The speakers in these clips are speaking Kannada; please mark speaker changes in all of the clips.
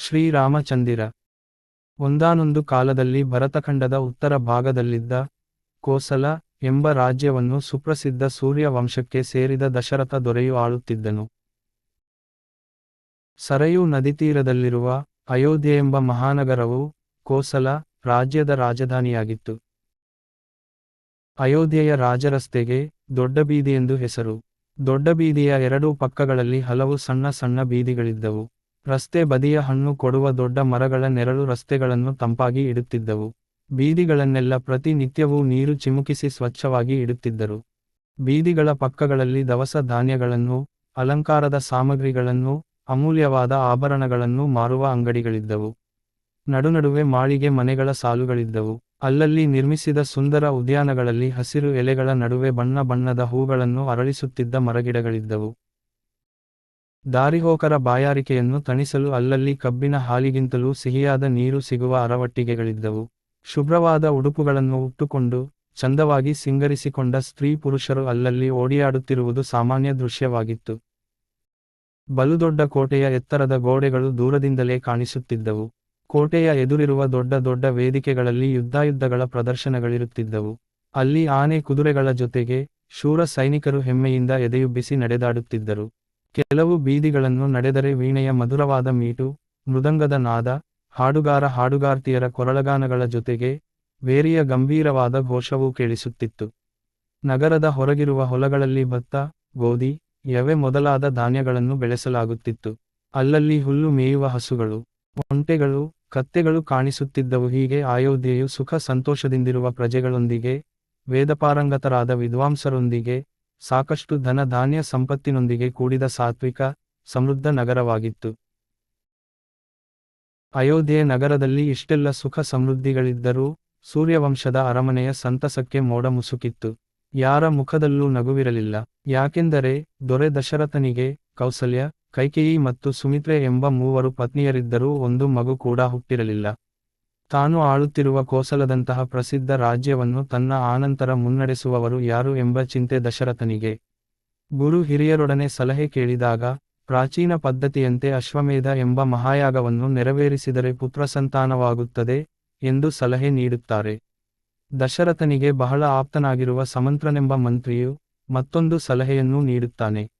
Speaker 1: ಶ್ರೀರಾಮಚಂದಿರ. ಒಂದಾನೊಂದು ಕಾಲದಲ್ಲಿ ಭರತಖಂಡದ ಉತ್ತರ ಭಾಗದಲ್ಲಿದ್ದ ಕೋಸಲ ಎಂಬ ರಾಜ್ಯವನ್ನು ಸುಪ್ರಸಿದ್ಧ ಸೂರ್ಯ ವಂಶಕ್ಕೆ ಸೇರಿದ ದಶರಥ ದೊರೆಯು ಆಳುತ್ತಿದ್ದನು. ಸರಯೂ ನದಿತೀರದಲ್ಲಿರುವ ಅಯೋಧ್ಯೆ ಎಂಬ ಮಹಾನಗರವು ಕೋಸಲ ರಾಜ್ಯದ ರಾಜಧಾನಿಯಾಗಿತ್ತು. ಅಯೋಧ್ಯೆಯ ರಾಜರಸ್ತೆಗೆ ದೊಡ್ಡ ಬೀದಿ ಎಂದು ಹೆಸರು. ದೊಡ್ಡ ಬೀದಿಯ ಎರಡೂ ಪಕ್ಕಗಳಲ್ಲಿ ಹಲವು ಸಣ್ಣ ಸಣ್ಣ ಬೀದಿಗಳಿದ್ದವು. ರಸ್ತೆ ಬದಿಯ ಹಣ್ಣು ಕೊಡುವ ದೊಡ್ಡ ಮರಗಳ ನೆರಳು ರಸ್ತೆಗಳನ್ನು ತಂಪಾಗಿ ಇಡುತ್ತಿದ್ದವು. ಬೀದಿಗಳನ್ನೆಲ್ಲ ಪ್ರತಿ ನಿತ್ಯವೂ ನೀರು ಚಿಮುಕಿಸಿ ಸ್ವಚ್ಛವಾಗಿ ಇಡುತ್ತಿದ್ದರು. ಬೀದಿಗಳ ಪಕ್ಕಗಳಲ್ಲಿ ದವಸ ಧಾನ್ಯಗಳನ್ನು, ಅಲಂಕಾರದ ಸಾಮಗ್ರಿಗಳನ್ನು, ಅಮೂಲ್ಯವಾದ ಆಭರಣಗಳನ್ನು ಮಾರುವ ಅಂಗಡಿಗಳಿದ್ದವು. ನಡುನಡುವೆ ಮಾಳಿಗೆ ಮನೆಗಳ ಸಾಲುಗಳಿದ್ದವು. ಅಲ್ಲಲ್ಲಿ ನಿರ್ಮಿಸಿದ ಸುಂದರ ಉದ್ಯಾನಗಳಲ್ಲಿ ಹಸಿರು ಎಲೆಗಳ ನಡುವೆ ಬಣ್ಣ ಬಣ್ಣದ ಹೂಗಳನ್ನು ಅರಳಿಸುತ್ತಿದ್ದ ಮರಗಿಡಗಳಿದ್ದವು. ದಾರಿಹೋಕರ ಬಾಯಾರಿಕೆಯನ್ನು ತಣಿಸಲು ಅಲ್ಲಲ್ಲಿ ಕಬ್ಬಿನ ಹಾಲಿಗಿಂತಲೂ ಸಿಹಿಯಾದ ನೀರು ಸಿಗುವ ಅರವಟ್ಟಿಗೆಗಳಿದ್ದವು. ಶುಭ್ರವಾದ ಉಡುಪುಗಳನ್ನು ಉಟ್ಟುಕೊಂಡು ಚಂದವಾಗಿ ಸಿಂಗರಿಸಿಕೊಂಡ ಸ್ತ್ರೀ ಪುರುಷರು ಅಲ್ಲಲ್ಲಿ ಓಡಿಯಾಡುತ್ತಿರುವುದು ಸಾಮಾನ್ಯ ದೃಶ್ಯವಾಗಿತ್ತು. ಬಲುದೊಡ್ಡ ಕೋಟೆಯ ಎತ್ತರದ ಗೋಡೆಗಳು ದೂರದಿಂದಲೇ ಕಾಣಿಸುತ್ತಿದ್ದವು. ಕೋಟೆಯ ಎದುರಿರುವ ದೊಡ್ಡ ದೊಡ್ಡ ವೇದಿಕೆಗಳಲ್ಲಿ ಯುದ್ಧಾಯುದ್ಧಗಳ ಪ್ರದರ್ಶನಗಳಿರುತ್ತಿದ್ದವು. ಅಲ್ಲಿ ಆನೆ ಕುದುರೆಗಳ ಜೊತೆಗೆ ಶೂರ ಸೈನಿಕರು ಹೆಮ್ಮೆಯಿಂದ ಎದೆಯುಬ್ಬಿಸಿ ನಡೆದಾಡುತ್ತಿದ್ದರು. ಕೆಲವು ಬೀದಿಗಳನ್ನು ನಡೆದರೆ ವೀಣೆಯ ಮಧುರವಾದ ಮೀಟು, ಮೃದಂಗದ ನಾದ, ಹಾಡುಗಾರ ಹಾಡುಗಾರ್ತಿಯರ ಕೊರಳಗಾನಗಳ ಜೊತೆಗೆ ವೇರಿಯ ಗಂಭೀರವಾದ ಘೋಷವೂ ಕೇಳಿಸುತ್ತಿತ್ತು. ನಗರದ ಹೊರಗಿರುವ ಹೊಲಗಳಲ್ಲಿ ಭತ್ತ, ಗೋಧಿ, ಯವೆ ಮೊದಲಾದ ಧಾನ್ಯಗಳನ್ನು ಬೆಳೆಸಲಾಗುತ್ತಿತ್ತು. ಅಲ್ಲಲ್ಲಿ ಹುಲ್ಲು ಮೇಯುವ ಹಸುಗಳು, ಒಂಟೆಗಳು, ಕತ್ತೆಗಳು ಕಾಣಿಸುತ್ತಿದ್ದವು. ಹೀಗೆ ಅಯೋಧ್ಯೆಯು ಸುಖ ಸಂತೋಷದಿಂದಿರುವ ಪ್ರಜೆಗಳೊಂದಿಗೆ, ವೇದಪಾರಂಗತರಾದ ವಿದ್ವಾಂಸರೊಂದಿಗೆ ಸಾಕಷ್ಟು ಧನ ಧಾನ್ಯ ಸಂಪತ್ತಿನೊಂದಿಗೆ ಕೂಡಿದ ಸಾತ್ವಿಕ, ಸಮೃದ್ಧ ನಗರವಾಗಿತ್ತು. ಅಯೋಧ್ಯೆ ನಗರದಲ್ಲಿ ಇಷ್ಟೆಲ್ಲ ಸುಖ ಸಮೃದ್ಧಿಗಳಿದ್ದರೂ, ಸೂರ್ಯವಂಶದ ಅರಮನೆಯ ಸಂತಸಕ್ಕೆ ಮೋಡ ಮುಸುಕಿತ್ತು. ಯಾರ ಮುಖದಲ್ಲೂ ನಗುವಿರಲಿಲ್ಲ. ಯಾಕೆಂದರೆ, ದೊರೆ ದಶರಥನಿಗೆ, ಕೌಸಲ್ಯ, ಕೈಕೇಯಿ ಮತ್ತು ಸುಮಿತ್ರೆ ಎಂಬ ಮೂವರು ಪತ್ನಿಯರಿದ್ದರೂ ಒಂದು ಮಗು ಕೂಡ ಹುಟ್ಟಿರಲಿಲ್ಲ. ತಾನು ಆಳುತ್ತಿರುವ ಕೋಸಲದಂತಹ ಪ್ರಸಿದ್ಧ ರಾಜ್ಯವನ್ನು ತನ್ನ ಆನಂತರ ಮುನ್ನಡೆಸುವವರು ಯಾರು ಎಂಬ ಚಿಂತೆ ದಶರಥನಿಗೆ. ಗುರು ಹಿರಿಯರೊಡನೆ ಸಲಹೆ ಕೇಳಿದಾಗ, ಪ್ರಾಚೀನ ಪದ್ಧತಿಯಂತೆ ಅಶ್ವಮೇಧ ಎಂಬ ಮಹಾಯಾಗವನ್ನು ನೆರವೇರಿಸಿದರೆ ಪುತ್ರಸಂತಾನವಾಗುತ್ತದೆ ಎಂದು ಸಲಹೆ ನೀಡುತ್ತಾರೆ. ದಶರಥನಿಗೆ ಬಹಳ ಆಪ್ತನಾಗಿರುವ ಸಮಂತ್ರನೆಂಬ ಮಂತ್ರಿಯು ಮತ್ತೊಂದು ಸಲಹೆಯನ್ನೂ ನೀಡುತ್ತಾನೆ.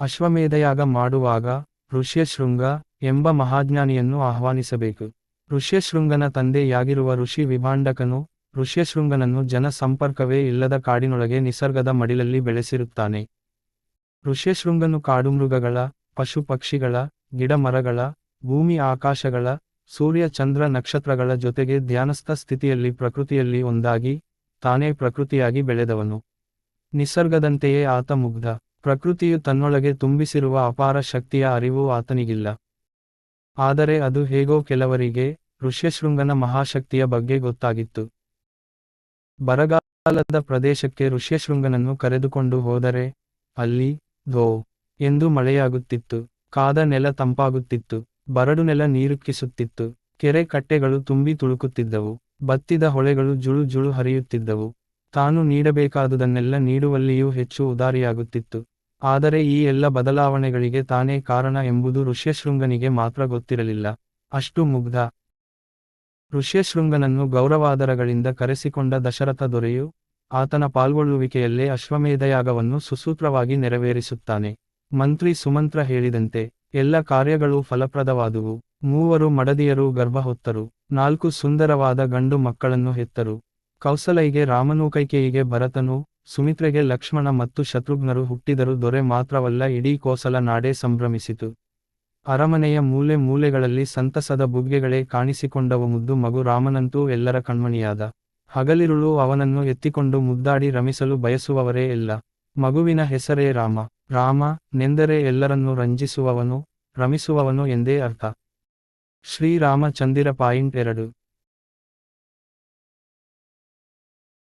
Speaker 1: ಅಶ್ವಮೇಧಯಾಗ ಮಾಡುವಾಗ ಋಷ್ಯಶೃಂಗ ಎಂಬ ಮಹಾಜ್ಞಾನಿಯನ್ನು ಆಹ್ವಾನಿಸಬೇಕು. ಋಷ್ಯಶೃಂಗನ ತಂದೆಯಾಗಿರುವ ಋಷಿ ವಿಭಾಂಡಕನು ಋಷ್ಯಶೃಂಗನನ್ನು ಜನ ಸಂಪರ್ಕವೇ ಇಲ್ಲದ ಕಾಡಿನೊಳಗೆ ನಿಸರ್ಗದ ಮಡಿಲಲ್ಲಿ ಬೆಳೆಸಿರುತ್ತಾನೆ. ಋಷ್ಯಶೃಂಗನು ಕಾಡುಮೃಗಗಳ ಪಶು ಪಕ್ಷಿಗಳ ಗಿಡ ಮರಗಳ ಭೂಮಿ ಆಕಾಶಗಳ, ಸೂರ್ಯ ಚಂದ್ರ ನಕ್ಷತ್ರಗಳ ಜೊತೆಗೆ ಧ್ಯಾನಸ್ಥ ಸ್ಥಿತಿಯಲ್ಲಿ ಪ್ರಕೃತಿಯಲ್ಲಿ ಒಂದಾಗಿ, ತಾನೇ ಪ್ರಕೃತಿಯಾಗಿ ಬೆಳೆದವನು. ನಿಸರ್ಗದಂತೆಯೇ ಆತ ಮುಗ್ಧ. ಪ್ರಕೃತಿಯು ತನ್ನೊಳಗೆ ತುಂಬಿಸಿರುವ ಅಪಾರ ಶಕ್ತಿಯ ಅರಿವು ಆತನಿಗಿಲ್ಲ. ಆದರೆ ಅದು ಹೇಗೋ ಕೆಲವರಿಗೆ ಋಷ್ಯಶೃಂಗನ ಮಹಾಶಕ್ತಿಯ ಬಗ್ಗೆ ಗೊತ್ತಾಗಿತ್ತು. ಬರಗಾಲದ ಪ್ರದೇಶಕ್ಕೆ ಋಷ್ಯಶೃಂಗನನ್ನು ಕರೆದುಕೊಂಡು ಹೋದರೆ, ಅಲ್ಲಿ, ಧೋ, ಎಂದು ಮಳೆಯಾಗುತ್ತಿತ್ತು. ಕಾದ ನೆಲ ತಂಪಾಗುತ್ತಿತ್ತು. ಬರಡು ನೆಲ ನೀರುಕ್ಕಿಸುತ್ತಿತ್ತು ಕೆರೆ ಕಟ್ಟೆಗಳು ತುಂಬಿ ತುಳುಕುತ್ತಿದ್ದವು. ಬತ್ತಿದ ಹೊಳೆಗಳು ಜುಳು ಜುಳು ಹರಿಯುತ್ತಿದ್ದವು. ತಾನು ನೀಡಬೇಕಾದುದನ್ನೆಲ್ಲ ನೀಡುವಲ್ಲಿಯೂ ಹೆಚ್ಚು ಉದಾರಿಯಾಗುತ್ತಿತ್ತು. ಆದರೆ ಈ ಎಲ್ಲ ಬದಲಾವಣೆಗಳಿಗೆ ತಾನೇ ಕಾರಣ ಎಂಬುದು ಋಷ್ಯಶೃಂಗನಿಗೆ ಮಾತ್ರ ಗೊತ್ತಿರಲಿಲ್ಲ. ಅಷ್ಟು ಮುಗ್ಧ. ಋಷ್ಯಶೃಂಗನನ್ನು ಗೌರವಾದರಗಳಿಂದ ಕರೆಸಿಕೊಂಡ ದಶರಥ ದೊರೆಯು ಆತನ ಪಾಲ್ಗೊಳ್ಳುವಿಕೆಯಲ್ಲೇ ಅಶ್ವಮೇಧಯಾಗವನ್ನು ಸುಸೂತ್ರವಾಗಿ ನೆರವೇರಿಸುತ್ತಾನೆ. ಮಂತ್ರಿ ಸುಮಂತ್ರ ಹೇಳಿದಂತೆ, ಎಲ್ಲ ಕಾರ್ಯಗಳೂ ಫಲಪ್ರದವಾದುವು. ಮೂವರು ಮಡದಿಯರು ಗರ್ಭ ಹೊತ್ತರು ನಾಲ್ಕು ಸುಂದರವಾದ ಗಂಡು ಮಕ್ಕಳನ್ನು ಹೆತ್ತರು. ಕೌಸಲೈಗೆ ರಾಮನೂಕೈಕೆಯಿಗೆ ಭರತನು, ಸುಮಿತ್ರೆಗೆ ಲಕ್ಷ್ಮಣ ಮತ್ತು ಶತ್ರುಘ್ನರು ಹುಟ್ಟಿದರು ದೊರೆ ಮಾತ್ರವಲ್ಲ, ಇಡೀ ಕೋಸಲ ನಾಡೇ ಸಂಭ್ರಮಿಸಿತು. ಅರಮನೆಯ ಮೂಲೆ ಮೂಲೆಗಳಲ್ಲಿ ಸಂತಸದ ಬುಗ್ಗೆಗಳೇ ಕಾಣಿಸಿಕೊಂಡವು ಮುದ್ದು ಮಗು ರಾಮನಂತೂ ಎಲ್ಲರ ಕಣ್ಮಣಿಯಾದ. ಹಗಲಿರುಳು ಅವನನ್ನು ಎತ್ತಿಕೊಂಡು ಮುದ್ದಾಡಿ ರಮಿಸಲು ಬಯಸುವವರೇ ಎಲ್ಲ ಮಗುವಿನ ಹೆಸರೇ ರಾಮ. ರಾಮ, ನೆಂದರೆ ಎಲ್ಲರನ್ನು ರಂಜಿಸುವವನು, ರಮಿಸುವವನು ಎಂದೇ ಅರ್ಥ. ಶ್ರೀರಾಮಚಂದಿರ ಪಾಯಿಂಟ್ ಎರಡು.